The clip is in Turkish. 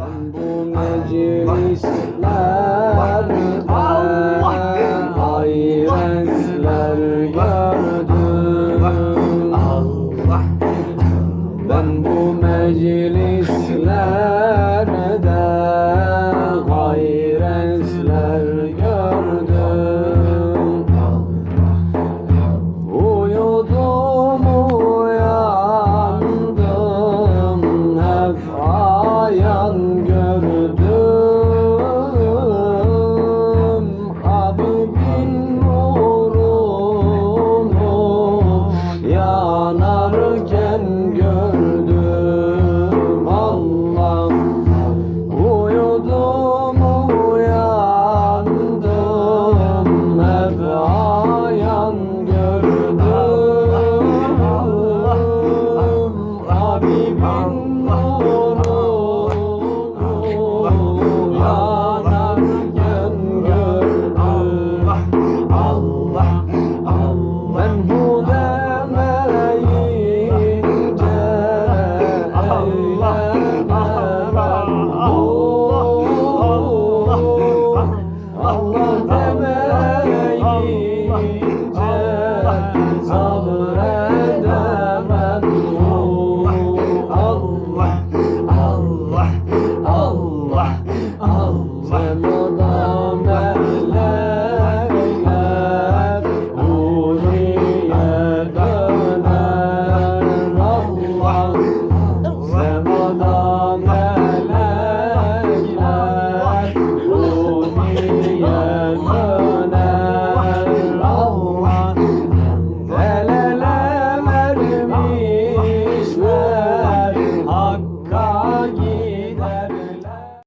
Bu meclislerde hayretler gördüm Ben bu meclislerde sabredemem Allah Allah Allah Allah, Allah.